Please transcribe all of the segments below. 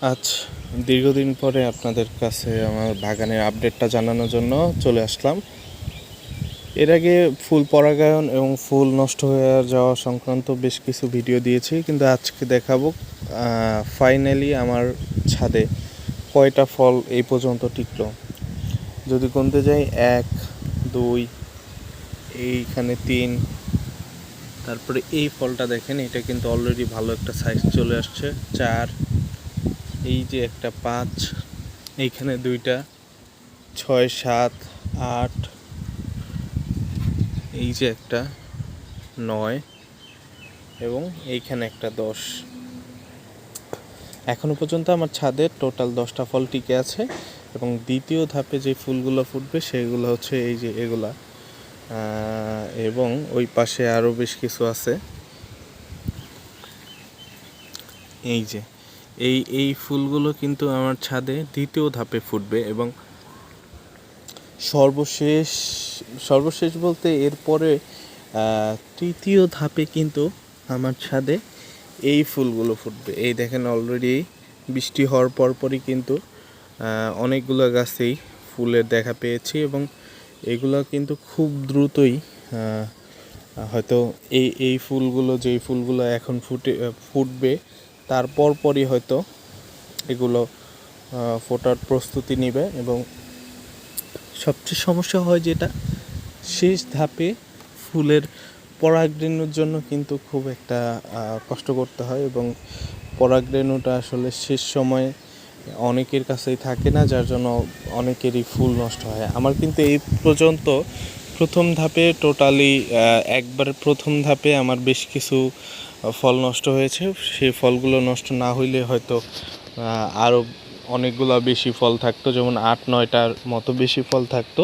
আজ দীর্ঘদিন পরে আপনাদের কাছে আমার বাগানের আপডেটটা জানানোর জন্য চলে আসলাম। এর আগে ফুল পরাগায়ন এবং ফুল নষ্ট হয়ে যাওয়া সংক্রান্ত বেশ কিছু ভিডিও দিয়েছি, কিন্তু আজকে দেখাবো ফাইনালি আমার ছাদে কয়টা ফল এই পর্যন্ত টিকল। যদি গুনতে যাই, এক, দুই, এইখানে তিন, তারপরে এই ফলটা দেখেন, এটা কিন্তু অলরেডি ভালো একটা সাইজ চলে আসছে, চার এই যে একটা পাঁচ, এইখানে দুইটা, ছয়, সাত, আট, এই যে একটা, নয়, এবং এইখানে একটা দশ। এখনও পর্যন্ত আমার ছাদে টোটাল দশটা ফল টিকে আছে, এবং দ্বিতীয় ধাপে যে ফুলগুলো ফুটবে সেগুলো হচ্ছে এই যে এগুলা। এবং ওই পাশে আরও বেশ কিছু আছে। এই যে এই এই ফুলগুলো কিন্তু আমার ছাদে দ্বিতীয় ধাপে ফুটবে এবং সর্বশেষ সর্বশেষ বলতে এরপরে তৃতীয় ধাপে কিন্তু আমার ছাদে এই ফুলগুলো ফুটবে। এই দেখেন অলরেডি বৃষ্টি হওয়ার পরপরই কিন্তু অনেকগুলো গাছেই ফুলের দেখা পেয়েছি এবং এগুলো কিন্তু খুব দ্রুতই হয়তো এই এই ফুলগুলো, যেই ফুলগুলো এখন ফুটে, ফুটবে তারপর পরই হয়তো এগুলো ফোটার প্রস্তুতি নেবে এবং সবচেয়ে সমস্যা হয় যেটা, শেষ ধাপে ফুলের পরাগরেণুর জন্য কিন্তু খুব একটা কষ্ট করতে হয় এবং পরাগরেণুটা আসলে শেষ সময়ে অনেকের কাছেই থাকে না, যার জন্য অনেকেরই ফুল নষ্ট হয়। আমার কিন্তু এই পর্যন্ত প্রথম ধাপে টোটালি একবার প্রথম ধাপে আমার বেশ কিছু ফল নষ্ট হয়েছে। সেই ফলগুলো নষ্ট না হইলে হয়তো আরও অনেকগুলো বেশি ফল থাকতো, যেমন আট, নয়টার মতো বেশি ফল থাকতো।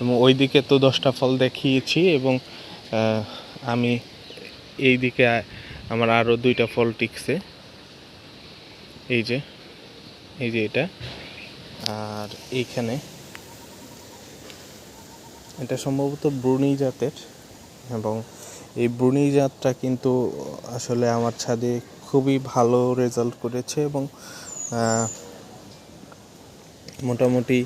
এবং ওই দিকে তো দশটা ফল দেখিয়েছি এবং আমি এই দিকে আমার আরও দুইটা ফল টিকছে। এই যে এই যে এটা। আর এইখানে, এটা সম্ভবত ব্রুনি জাতের এবং এই ব্রুনি জাতটা কিন্তু আসলে আমার ছাদে খুবই ভালো রেজাল্ট করেছে এবং মোটামুটি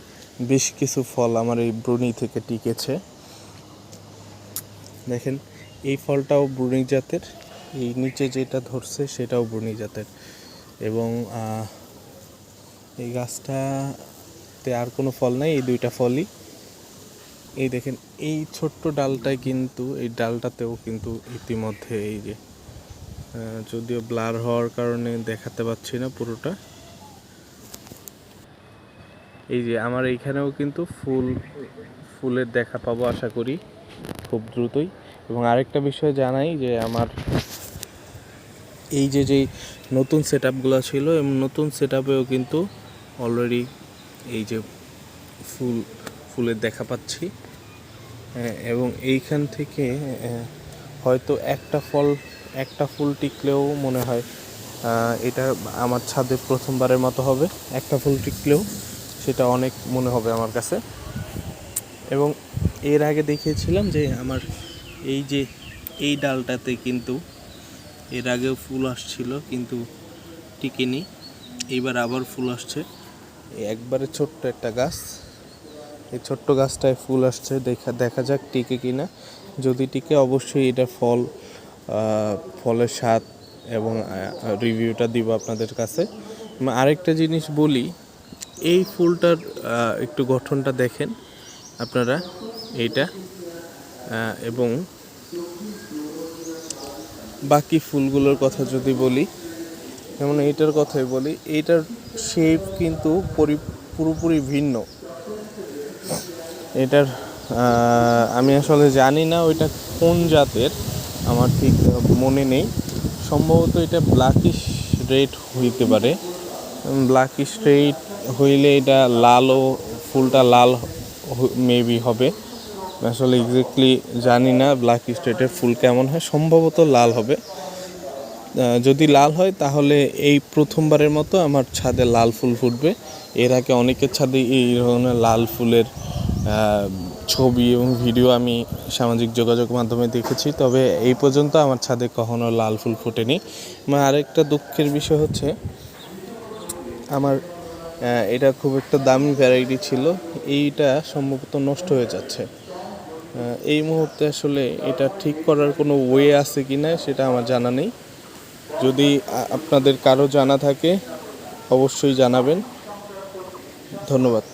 বেশ কিছু ফল আমার এই ব্রুনি থেকে টিকেছে। দেখেন, এই ফলটাও ব্রুনি জাতের, এই নিচে যেটা ধরছে সেটাও ব্রুনি জাতের। এবং এই গাছটাতে আর কোনো ফল নাই, এই দুইটা ফলই। এই দেখেন, এই ছোট্ট ডালটায় কিন্তু, এই ডালটাতেও কিন্তু ইতিমধ্যে এই যে যদিও ব্লার হওয়ার কারণে দেখাতে পাচ্ছি না পুরোটা। এই যে আমার এইখানেও কিন্তু ফুল, ফুলের দেখা পাবো আশা করি, খুব দ্রুতই। এবং আরেকটা বিষয় জানাই যে আমার এই যে যেই নতুন সেট আপগুলো ছিল, এবং নতুন সেট আপেও কিন্তু অলরেডি এই যে ফুল ফুলের দেখা পাচ্ছি। হ্যাঁ, এবং এইখান থেকে আহ, হয়তো একটা ফল একটা ফুল টিকলেও মনে হয় এটা আমার ছাদে প্রথমবারের মতো হবে। একটা ফুল টিকলেও সেটা অনেক মনে হবে আমার কাছে। এবং এর আগে দেখিয়েছিলাম যে আমার এই যে এই ডালটাতে কিন্তু এর আগেও ফুল আসছিল কিন্তু টিকেনি। এইবার আবার ফুল আসছে। একবারে ছোট্ট একটা গাছ। এই ছোট্ট গাছটায় ফুল আসছে, দেখা দেখা যাক টিকে কিনা। যদি টিকে, অবশ্যই এটা ফল ফলের স্বাদ এবং রিভিউটা দিব আপনাদের কাছে। আরেকটা জিনিস বলি, এই ফুলটার একটু গঠনটা দেখেন আপনারা, এইটা এবং বাকি ফুলগুলোর কথা যদি বলি, যেমন এইটার কথাই বলি, এইটার শেপ কিন্তু পরি, পুরোপুরি ভিন্ন। এটার আমি আসলে জানি না ওইটা কোন জাতের, আমার ঠিক মনে নেই। সম্ভবত এটা ব্ল্যাকিশ রেড হইতে পারে। ব্ল্যাকিশ রেড হইলে এটা লালও, ফুলটা লাল মেবি হবে। আসলে এক্স্যাক্টলি জানি না ব্ল্যাক স্টেটের ফুল কেমন হয়, সম্ভবত লাল হবে। যদি লাল হয় তাহলে এই প্রথমবারের মতো আমার ছাদে লাল ফুল ফুটবে। এর আগে অনেকের ছাদে এই ধরনের লাল ফুলের ছবি এবং ভিডিও আমি সামাজিক যোগাযোগ মাধ্যমে দেখেছি। তবে এই পর্যন্ত আমার ছাদে কখনো লাল ফুল ফোটেনি। আমার আরেকটা দুঃখের বিষয় হচ্ছে, আমার এটা খুব একটা দামি ভ্যারাইটি ছিল। এইটা সম্ভবত নষ্ট হয়ে যাচ্ছে। এই মুহূর্তে আসলে এটা ঠিক করার কোনো ওয়ে আছে কি না সেটা আমার জানা নেই। যদি আপনাদের কারও জানা থাকে, অবশ্যই জানাবেন। ধন্যবাদ।